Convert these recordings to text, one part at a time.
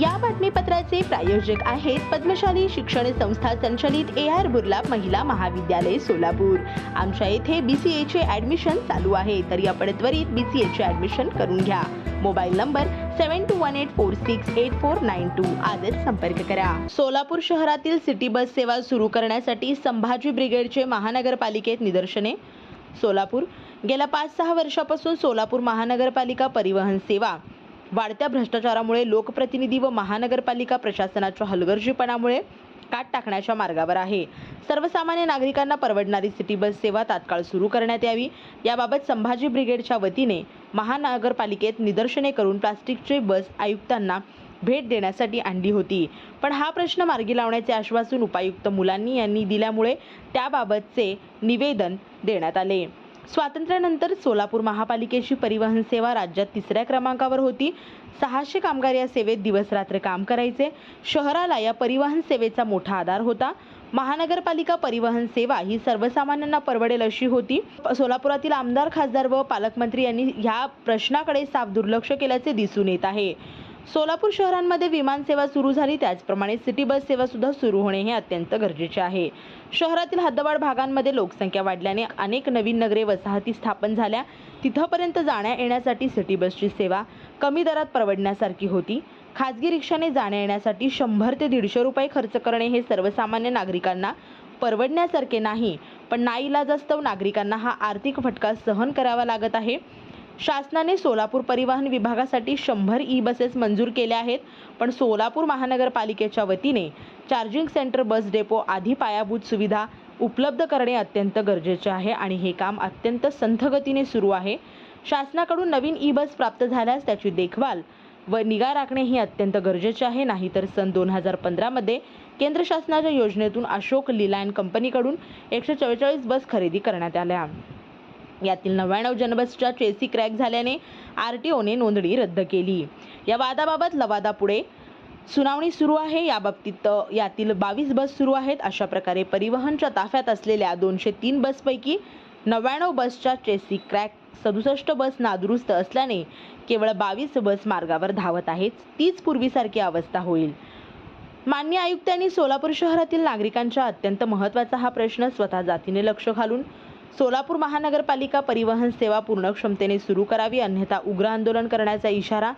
या बातमीपत्राचे प्रायोजक आहेत पद्मशाली शिक्षण संस्था संचलित ए आर बुर्ला महिला महाविद्यालय सोलापूर. आमच्या येथे बी सी एचे ॲडमिशन चालू आहे तरी आपण त्वरित बी सी एचे ॲडमिशन करून घ्या. Mobile number seven two one eight four six eight four nine two आजच संपर्क करा. सोलापूर शहरातील सिटी बस सेवा सुरू करण्यासाठी संभाजी ब्रिगेडचे महानगरपालिकेत निदर्शने. सोलापूर गेल्या पाच सहा वर्षापासून सोलापूर महानगरपालिका परिवहन सेवा. वाढत्या भ्रष्टाचारामुळे लोकप्रतिनिधी व महानगरपालिका प्रशासनाच्या हलगर्जीपणामुळे काट टाकण्याच्या मार्गावर आहे. सर्वसामान्य नागरिकांना परवडणारी सिटी बस सेवा तात्काळ सुरू करण्यात यावी. याबाबत संभाजी ब्रिगेडच्या वतीने महानगरपालिकेत निदर्शने करून प्लास्टिकचे बस आयुक्तांना भेट देण्यासाठी आणली होती. पण हा प्रश्न मार्गी लावण्याचे आश्वासन उपायुक्त मुलांनी यांनी दिल्यामुळे त्याबाबतचे निवेदन देण्यात आले. स्वातंत्र्यानंतर सोलापूर महापालिकेची परिवहन सेवा राज्यात तिसऱ्या क्रमांकावर होती. सहाशे कामगार या सेवेत दिवसरात्र काम करायचे. शहराला या परिवहन सेवेचा मोठा आधार होता. महानगरपालिका परिवहन सेवा ही सर्वसामान्यांना परवडेल अशी होती. सोलापुरातील आमदार खासदार व पालकमंत्री यांनी ह्या प्रश्नाकडे साफ दुर्लक्ष केल्याचे दिसून येत आहे. सोलापूर शहरांमध्ये विमान सेवा सुरू झाली. त्याचप्रमाणे सिटी बस सेवा सुद्धा सुरू होणे हे अत्यंत गरजेचे आहे. शहरातील हद्दवाढ भागांमध्ये लोकसंख्या वाढल्याने अनेक नवीन नगरे वसाहती स्थापन झाल्या. तिथंपर्यंत जाण्या येण्यासाठी सिटी बसची सेवा कमी दरात परवडण्यासारखी होती. खाजगी रिक्षाने जाण्या येण्यासाठी शंभर ते दीडशे रुपये खर्च करणे हे सर्वसामान्य नागरिकांना परवडण्यासारखे नाही. पण नाईलाजास्तव नागरिकांना हा आर्थिक फटका सहन करावा लागत आहे. शासनाने सोलापूर परिवहन विभागासाठी शंभर ई बसेस मंजूर केल्या आहेत पण सोलापूर महानगरपालिकेच्या वतीने चार्जिंग सेंटर बस डेपो आधी पायाभूत सुविधा उपलब्ध करणे अत्यंत गरजेचे आहे आणि हे काम अत्यंत संथगतीने सुरू आहे. शासनाकडून नवीन ई बस प्राप्त झाल्यास त्याची देखभाल व निगा राखणे हे अत्यंत गरजेचे आहे. नाहीतर सन दोन हजार पंधरामध्ये केंद्र शासनाच्या योजनेतून अशोक लिलायन कंपनीकडून एकशे चव्वेचाळीस बस खरेदी करण्यात आल्या. यातील नव्याण्णव जनबसच्या चेसी क्रॅक झाल्याने आर टी ओने नोंदणी रद्द केली. या वादाबाबत लवादापुढे सुनावणी सुरू आहे. याबाबतीत यातील बावीस बस सुरू आहेत. अशा प्रकारे परिवहनच्या ताफ्यात असलेल्या दोनशे तीन बसपैकी नव्याण्णव बसच्या चेसी क्रॅक सदुसष्ट बस नादुरुस्त असल्याने केवळ बावीस बस मार्गावर धावत आहेत. तीच पूर्वीसारखी अवस्था होईल. मान्य आयुक्तांनी सोलापूर शहरातील नागरिकांच्या अत्यंत महत्त्वाचा हा प्रश्न स्वतः जातीने लक्ष घालून सोलापूर महानगरपालिका परिवहन सेवा पूर्ण क्षमतेने सुरू करावी अन्यथा उग्र आंदोलन करण्याचा इशारा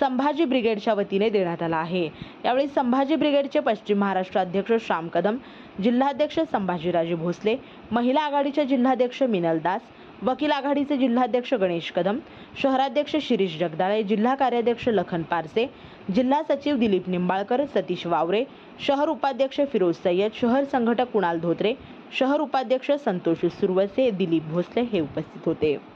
संभाजी ब्रिगेडच्या वतीने देण्यात आला आहे. यावेळी संभाजी ब्रिगेडचे पश्चिम महाराष्ट्र अध्यक्ष श्याम कदम जिल्हाध्यक्ष संभाजीराजे भोसले महिला आघाडीचे जिल्हाध्यक्ष मिनल दास वकील आघाडीचे जिल्हाध्यक्ष गणेश कदम शहराध्यक्ष शिरीष जगदाळे जिल्हा कार्याध्यक्ष लखन पारसे जिल्हा सचिव दिलीप निंबाळकर सतीश वावरे शहर उपाध्यक्ष फिरोज सय्यद शहर संघटक कुणाल धोत्रे शहर उपाध्यक्ष संतोष सुरवसे दिलीप भोसले हे उपस्थित होते.